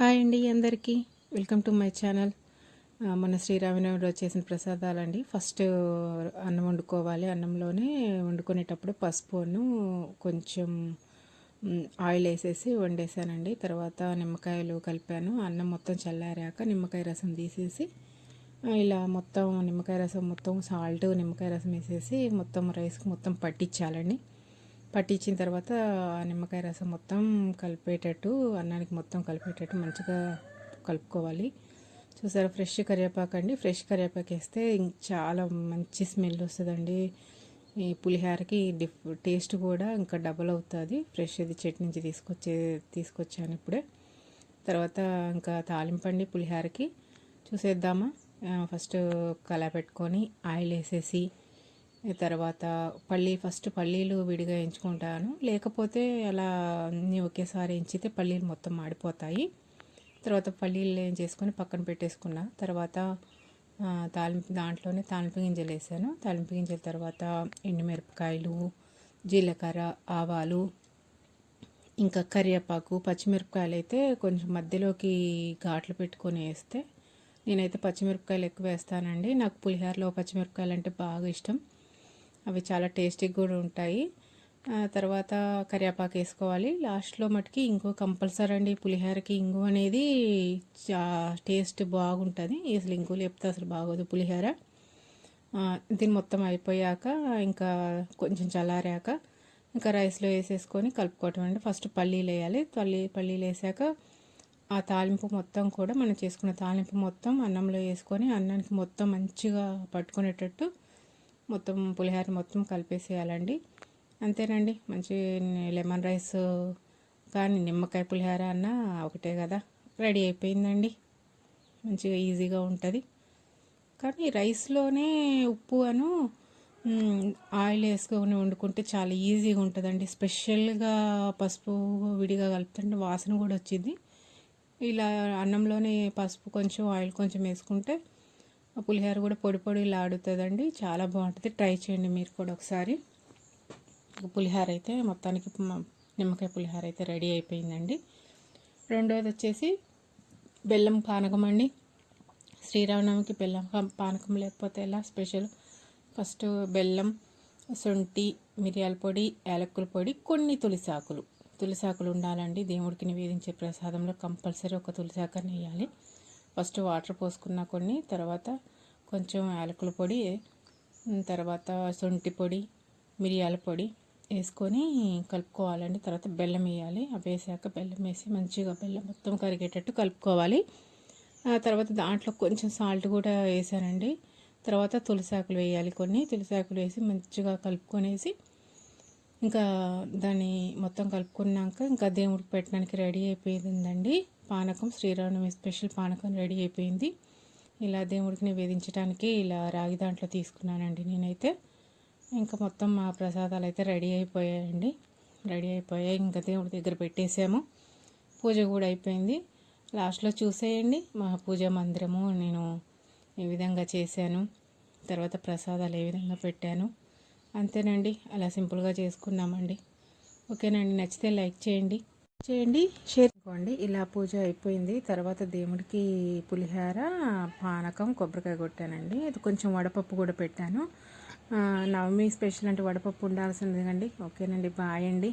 Hi అండి అందరికీ. Welcome to my channel మన శ్రీరామనవమి చేసిన ప్రసాదాలండి. ఫస్ట్ అన్నం వండుకోవాలి. అన్నంలోనే వండుకునేటప్పుడు పసుపును కొంచెం ఆయిల్ వేసేసి వండేసానండి తర్వాత నిమ్మకాయలు కలిపాను. అన్నం మొత్తం చల్లారాక నిమ్మకాయ రసం తీసేసి ఇలా మొత్తం నిమ్మకాయ రసం మొత్తం సాల్ట్ నిమ్మకాయ రసం వేసేసి మొత్తం రైస్కి మొత్తం పట్టించాలండి. పట్టించిన తర్వాత ఆ నిమ్మకాయ రసం మొత్తం కలిపేటట్టు అన్నానికి మొత్తం కలిపేటట్టు మంచిగా కలుపుకోవాలి. చూసారా ఫ్రెష్ కరివేపాకు అండి. ఫ్రెష్ కరివేపాకు వేస్తే చాలా మంచి స్మెల్ వస్తుందండి. ఈ పులిహోరకి డిఫ్ టేస్ట్ కూడా ఇంకా డబల్ అవుతుంది. ఫ్రెష్ ఇది చెట్టు నుంచి తీసుకొచ్చే తీసుకొచ్చాను ఇప్పుడే. తర్వాత ఇంకా తాలింపండి పులిహోరకి. చూసేద్దామా? ఫస్ట్ కళా పెట్టుకొని ఆయిల్ వేసేసి తర్వాత పల్లీ ఫస్ట్ పల్లీలు విడిగా ఎంచుకుంటాను. లేకపోతే అలా అన్నీ ఒకేసారి ఎంచితే పల్లీలు మొత్తం మాడిపోతాయి. తర్వాత పల్లీలు ఏం చేసుకొని పక్కన పెట్టేసుకున్నా. తర్వాత తాలింపు దాంట్లోనే తాలింపు గింజలు వేసాను. తాలింపు గింజల తర్వాత ఎండుమిరపకాయలు జీలకర్ర ఆవాలు ఇంకా కరివేపాకు పచ్చిమిరపకాయలు అయితే కొంచెం మధ్యలోకి ఘాట్లు పెట్టుకొని వేస్తే నేనైతే పచ్చిమిరపకాయలు ఎక్కువ వేస్తానండి. నాకు పులిహోరలో పచ్చిమిరపకాయలు అంటే బాగా ఇష్టం. అవి చాలా టేస్టీగా కూడా ఉంటాయి. తర్వాత కరివేపాకు వేసుకోవాలి. లాస్ట్లో మటుకి ఇంకో కంపల్సరీ అండి. పులిహోరకి ఇంగు అనేది చా టేస్ట్ బాగుంటుంది. అసలు ఇంకో చెప్తే అసలు బాగోదు పులిహోర. దీన్ని మొత్తం అయిపోయాక ఇంకా కొంచెం చల్లారాక ఇంకా రైస్లో వేసేసుకొని కలుపుకోవటం అండి. ఫస్ట్ పల్లీలు వేయాలి. పల్లీ పల్లీలు వేసాక ఆ తాలింపు మొత్తం కూడా మనం చేసుకున్న తాలింపు మొత్తం అన్నంలో వేసుకొని అన్నానికి మొత్తం మంచిగా పట్టుకునేటట్టు మొత్తం పులిహోర మొత్తం కలిపేసేయాలండి. అంతేనండి మంచి లెమన్ రైస్ కానీ నిమ్మకాయ పులిహోర అన్న ఒకటే కదా రెడీ అయిపోయిందండి. మంచిగా ఈజీగా ఉంటుంది. కానీ రైస్లోనే ఉప్పు అను ఆయిల్ వేసుకొని వండుకుంటే చాలా ఈజీగా ఉంటుందండి. స్పెషల్గా పసుపు విడిగా కలుపుతుంటే వాసన కూడా వచ్చింది. ఇలా అన్నంలోనే పసుపు కొంచెం ఆయిల్ కొంచెం వేసుకుంటే పులిహోర కూడా పొడి పొడిలా ఆడుతుందండి చాలా బాగుంటుంది. ట్రై చేయండి మీరు కూడా ఒకసారి. పులిహోర అయితే మొత్తానికి నిమ్మకాయ పులిహోర అయితే రెడీ అయిపోయిందండి. రెండోది వచ్చేసి బెల్లం పానకం అండి. శ్రీరామనవమికి బెల్లం పానకం లేకపోతే ఎలా? స్పెషల్ ఫస్ట్ బెల్లం శొంఠి మిరియాల పొడి యాలక్కుల పొడి కొన్ని తులసాకులు. తులసాకులు ఉండాలండి. దేవుడికి నివేదించే ప్రసాదంలో కంపల్సరీ ఒక తులసాకని వేయాలి ఫస్ట్ వాటర్ పోసుకున్న కొన్ని తర్వాత కొంచెం యాలకుల పొడి తర్వాత శొంఠి పొడి మిరియాల పొడి వేసుకొని కలుపుకోవాలండి. తర్వాత బెల్లం వేయాలి. అవి వేసాక బెల్లం వేసి మంచిగా బెల్లం మొత్తం కరిగేటట్టు కలుపుకోవాలి. ఆ తర్వాత దాంట్లో కొంచెం సాల్ట్ కూడా వేసానండి. తర్వాత తులసాకులు వేయాలి కొన్ని. తులసాకులు వేసి మంచిగా కలుపుకొనేసి ఇంకా దాన్ని మొత్తం కలుపుకున్నాక ఇంకా దేవుడికి పెట్టడానికి రెడీ అయిపోయిందండి. పానకం శ్రీరామనవమి స్పెషల్ పానకం రెడీ అయిపోయింది. ఇలా దేవుడికి నివేదించడానికి ఇలా రాగి దాంట్లో తీసుకున్నానండి నేనైతే. ఇంకా మొత్తం మా ప్రసాదాలు అయితే రెడీ అయిపోయాయండి. రెడీ అయిపోయాయి. ఇంకా దేవుడి దగ్గర పెట్టేసాము పూజ కూడా అయిపోయింది. లాస్ట్లో చూసేయండి. మా పూజ మందిరము నేను ఏ విధంగా చేశాను. తర్వాత ప్రసాదాలు ఏ విధంగా పెట్టాను. అంతేనండి. అలా సింపుల్గా చేసుకున్నామండి. ఓకేనండి. నచ్చితే లైక్ చేయండి. చేయండి. షేర్ చేసుకోండి ఇలా పూజ అయిపోయింది. తర్వాత దేవుడికి పులిహోర పానకం కొబ్బరికాయ కొట్టానండి. అది కొంచెం వడపప్పు కూడా పెట్టాను. నవమి స్పెషల్ అంటే వడపప్పు ఉండాల్సింది కండి ఓకేనండి. బాయ్ అండి.